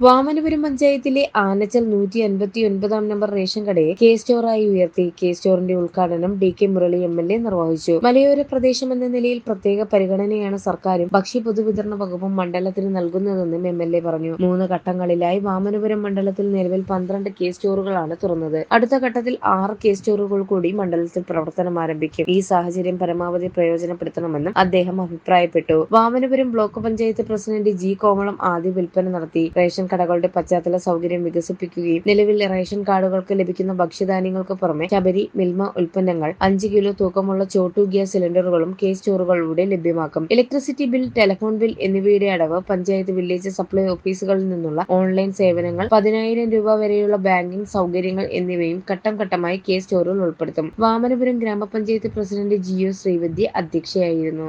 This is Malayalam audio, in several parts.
വാമനപുരം പഞ്ചായത്തിലെ ആനച്ചൽ നൂറ്റി അൻപത്തി ഒൻപതാം നമ്പർ റേഷൻ കടയെ കെ സ്റ്റോറായി ഉയർത്തി. കെ സ്റ്റോറിന്റെ ഉദ്ഘാടനം D K Murali M L A നിർവഹിച്ചു. മലയോര പ്രദേശം എന്ന നിലയിൽ പ്രത്യേക പരിഗണനയാണ് സർക്കാരും ഭക്ഷ്യ പൊതുവിതരണ വകുപ്പും മണ്ഡലത്തിന് നൽകുന്നതെന്നും എം എൽ എ പറഞ്ഞു. മൂന്ന് ഘട്ടങ്ങളിലായി വാമനപുരം മണ്ഡലത്തിൽ നിലവിൽ പന്ത്രണ്ട് കെ സ്റ്റോറുകളാണ് തുറന്നത്. അടുത്ത ഘട്ടത്തിൽ ആറ് കെ സ്റ്റോറുകൾ കൂടി മണ്ഡലത്തിൽ പ്രവർത്തനം ആരംഭിക്കും. ഈ സാഹചര്യം പരമാവധി പ്രയോജനപ്പെടുത്തണമെന്നും അദ്ദേഹം അഭിപ്രായപ്പെട്ടു. Vamanapuram block panchayat president G Komalam ആദ്യ വിൽപ്പന നടത്തി. റേഷൻ കടകളുടെ പശ്ചാത്തല സൗകര്യം വികസിപ്പിക്കുകയും നിലവിൽ റേഷൻ കാർഡുകൾക്ക് ലഭിക്കുന്ന ഭക്ഷ്യധാന്യങ്ങൾക്ക് പുറമെ ശബരി മിൽമ ഉൽപ്പന്നങ്ങൾ അഞ്ച് കിലോ തൂക്കമുള്ള ചോട്ടു ഗ്യാസ് സിലിണ്ടറുകളും കെ സ്റ്റോറുകളിലൂടെ ലഭ്യമാക്കും. ഇലക്ട്രിസിറ്റി ബിൽ ടെലിഫോൺ ബിൽ എന്നിവയുടെ അടവ് പഞ്ചായത്ത് വില്ലേജ് സപ്ലൈ ഓഫീസുകളിൽ നിന്നുള്ള ഓൺലൈൻ സേവനങ്ങൾ പതിനായിരം രൂപ വരെയുള്ള ബാങ്കിംഗ് സൗകര്യങ്ങൾ എന്നിവയും ഘട്ടം ഘട്ടമായി കെ സ്റ്റോറുകൾ ഉൾപ്പെടുത്തും. വാമനപുരം ഗ്രാമപഞ്ചായത്ത് president G O Sreevidya അധ്യക്ഷയായിരുന്നു.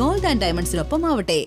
Gold and ഡയമണ്ട്സിനൊപ്പം ആവട്ടെ